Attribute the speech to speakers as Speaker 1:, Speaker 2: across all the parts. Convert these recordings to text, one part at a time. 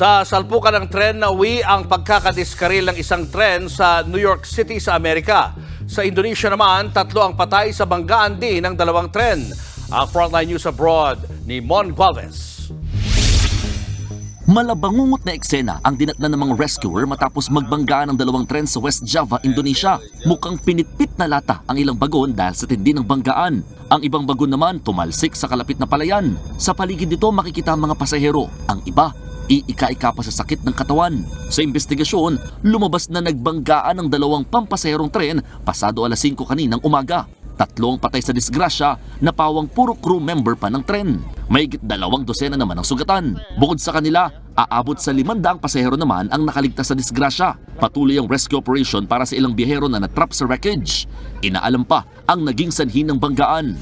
Speaker 1: Sa salpukan ng tren na uwi ang pagkakadiskaril ng isang tren sa New York City sa Amerika. Sa Indonesia naman, tatlo ang patay sa banggaan din ng dalawang tren. Ang Frontline News Abroad ni Mon Gualvez.
Speaker 2: Malabangungot na eksena ang dinatnan ng mga rescuer matapos magbangga ng dalawang tren sa West Java, Indonesia. Mukhang pinitpit na lata ang ilang bagon dahil sa tindi ng banggaan. Ang ibang bagon naman tumalsik sa kalapit na palayan. Sa paligid nito makikita ang mga pasahero. Ang iba, iika-ika pa sa sakit ng katawan. Sa investigasyon, lumabas na nagbanggaan ng dalawang pampasaherong tren pasado alas 5 kaninang umaga. Tatlo ang patay sa disgrasya na pawang puro crew member pa ng tren. Mahigit dalawang dosena naman ang sugatan. Bukod sa kanila, aabot sa limandaang pasahero naman ang nakaligtas sa disgrasya. Patuloy ang rescue operation para sa ilang biyahero na natrap sa wreckage. Inaalam pa ang naging sanhi ng banggaan.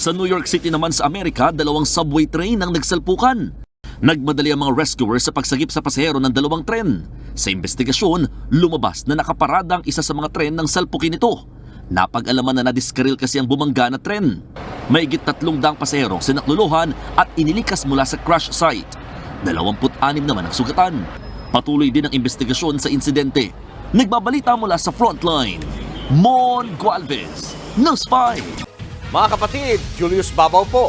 Speaker 2: Sa New York City naman sa Amerika, dalawang subway train ang nagsalpukan. Nagmadali ang mga rescuers sa pagsagip sa pasahero ng dalawang tren. Sa investigasyon, lumabas na nakaparada ang isa sa mga tren ng salpukin nito. Napag-alaman na nadiskaril kasi ang bumangga na tren. Maigit tatlong daang pasahero sinakluluhan at inilikas mula sa crash site. 26 naman ang sugatan. Patuloy din ang investigasyon sa insidente. Nagbabalita mula sa frontline. Mon Gualvez, News 5.
Speaker 1: Mga kapatid, Julius Babaw po.